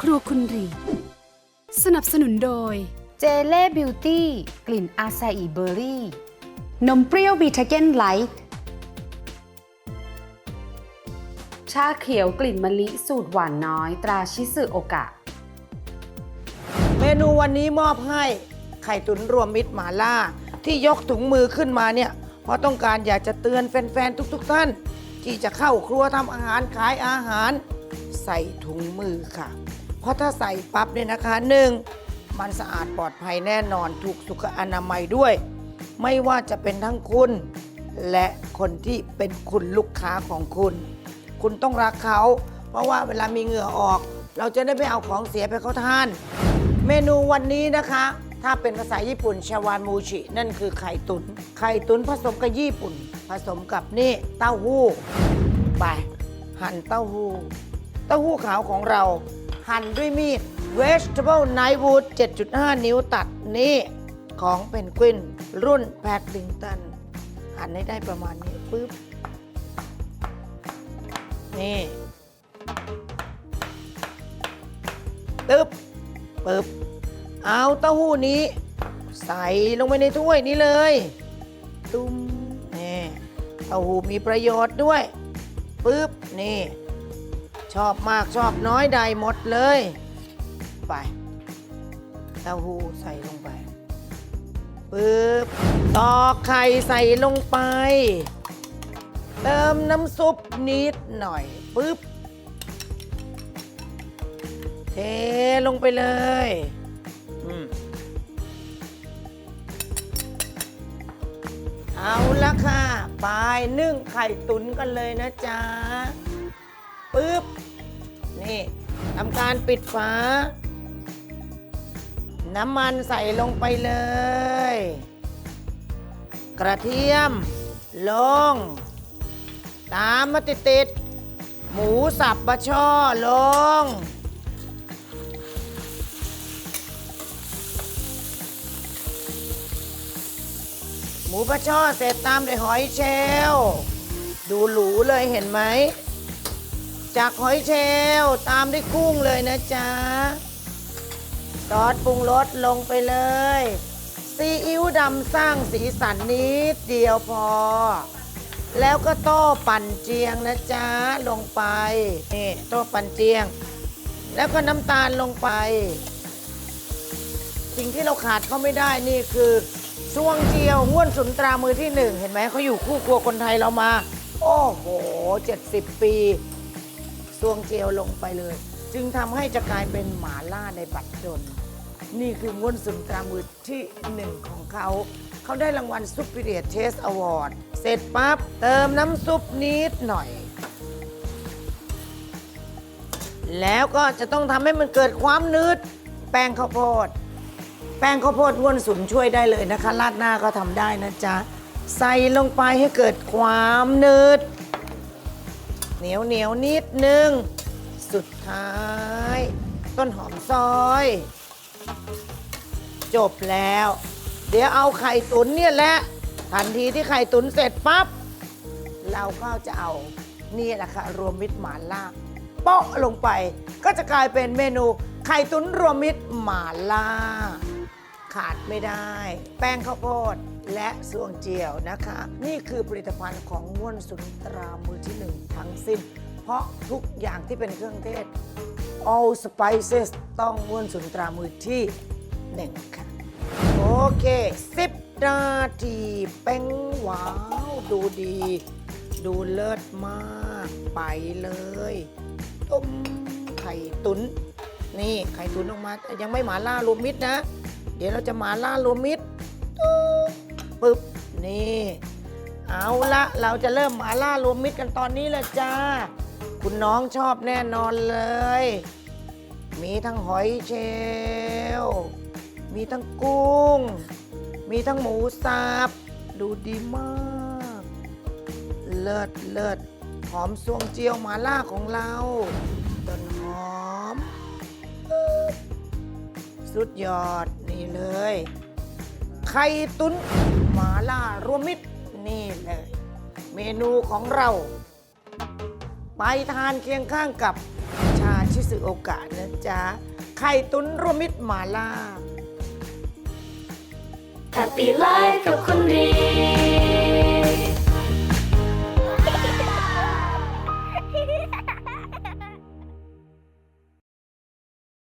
ครัวคุณรี สนับสนุนโดย เจเล่บิวตี้กลิ่นอาซาอิเบอร์รี่ นมเปรี้ยวบีทาเกนไลท์ชาเขียวกลิ่นมะลิสูตรหวานน้อย ตราชิสึโอกะ เมนูวันนี้มอบให้ไข่ตุ๋นรวมมิตรหมาล่า ที่ยกถุงมือขึ้นมาเนี่ยเพราะต้องการอยากจะเตือนแฟน ๆ ทุก ๆ ท่าน ที่จะเข้าครัวทำอาหารขายอาหาร ใส่ถุงมือค่ะ เพราะถ้าใส่ปั๊บเนี่ยนะคะหนึ่งมันสะอาดปลอดภัยแน่นอนถูกสุขอนามัยด้วย ไม่ว่าจะเป็นทั้งคุณ และคนที่เป็นคุณลูกค้าของคุณ คุณต้องรักเขา เพราะว่าเวลามีเหงื่อออก เราจะได้ไม่เอาของเสียไปเขาทาน เมนูวันนี้นะคะ ถ้าเป็นภาษาญี่ปุ่นชาวานมูชินั่นคือไข่ตุนไข่ตุนผสมกับญี่ปุ่น ผสมกับนี่เต้าหู้ไปหั่นเต้าหู้ เต้าหู้ขาวของเรา หั่นด้วยมีด vegetable knifewood 7.5 นิ้วตัดนี่ของเป็นกวิน รุ่นแพคลิงตัน หั่นให้ได้ประมาณนี้ปึ๊บ นี่ตึ๊บปึ๊บ เอาเต้าหู้นี้ ใส่ลงไปในถ้วยนี้เลย ตุ้มนี่เต้าหู้มีประโยชน์ด้วยปึ๊บ นี่ ชอบมากชอบน้อยใดหมดเลย ไปเต้าหู้ใส่ลงไปปึ๊บตอกไข่ใส่ลงไป เติมน้ำซุปนิดหน่อยปึ๊บเทลงไปเลยเอาละค่ะ ไปนึ่งไข่ตุ๋นกันเลยนะจ๊ะ ปึ๊บ นี่ทำการปิดฝา น้ำมันใส่ลงไปเลย กระเทียม ลง ตามมาติดติดหมูสับบะช่อลง หมูบะช่อเสร็จตามด้วยหอยเชลลดูหรูเลยเห็นไหม จากหอยเชลลตามด้วยกุ้งเลยนะจ๊ะ ซอสปรุงรสลงไปเลย ซีอิ๊วดำสร้างสีสันนิดเดียวพอ แล้วก็โต้ปั่นเจียงนะจ๊ะ ลงไป นี่โต้ปั่นเจียง แล้วก็น้ำตาลลงไป สิ่งที่เราขาดเขาไม่ได้นี่คือช่วงเจียวง่วนสุนตรามือที่หนึ่ง เห็นไหมเขาอยู่คู่ครัวคนไทยเรามา โอ้โห 70 ปี ซวงเจียวลงไปเลย จึงทำให้จะกลายเป็นหมาล่าในบัตรดลนี่คือง่วนสุนตรามือที่หนึ่งของเขา เขาได้รางวัล Superior Taste Award เสร็จปั๊บ เติมน้ำซุปนิดหน่อย แล้วก็จะต้องทำให้มันเกิดความนืด แป้งข้าวโพด แป้งข้าวโพดง่วนสุนช่วยได้เลยนะคะ ราดหน้าก็ทำได้นะจ๊ะ ใส่ลงไปให้เกิดความนืด เหนียวเหนียวๆนิดนึง สุดท้าย ต้นหอมซอย จบแล้ว เดี๋ยวเอาไข่ตุ๋นเนี่ยแหละทันทีที่ไข่ตุ๋นเสร็จปั๊บเราก็จะเอานี่แหละค่ะรวมมิตรหมาล่าโปาะลงไป ก็จะกลายเป็นเมนูไข่ตุ๋นรวมมิตรหมาล่า ขาดไม่ได้ แป้งข้าวโพด และสวงเจียวนะคะ นี่คือผลิตภัณฑ์ของง่วนสุนตรามือที่หนึ่งทั้งสิ้น เพราะทุกอย่างที่เป็นเครื่องเทศ all spices ต้องง่วนสุนตรามือที่หนึ่งค่ะ โอเคสิบนาทีเป้งว้าว ดูดี ดูเลิศมาก ไปเลยต้มไข่ตุน นี่ไข่ตุนออกมา ยังไม่หมาล่ารวมมิตรนะ เดี๋ยวเราจะหมาล่ารวมมิตรตุ๊บ ปึ๊บนี่ เอาละเราจะเริ่มหมาล่ารวมมิตรกันตอนนี้เลยจ้า คุณน้องชอบแน่นอนเลย มีทั้งหอยเชลลมีทั้งกุ้ง มีทั้งหมูสับดูดีมาก เลิศเลิศหอมซวงเจียวหมาล่าของเราต้นหอม สุดยอดนี่เลย ไข่ตุ้น หมาล่ารวมมิตรนี่เลย เมนูของเรา ไปทานเคียงข้างกับชาชิสึโอกะนะจ๊ะ ไข่ตุ๋นรวมมิตรหมาล่า Happy Life กับคุ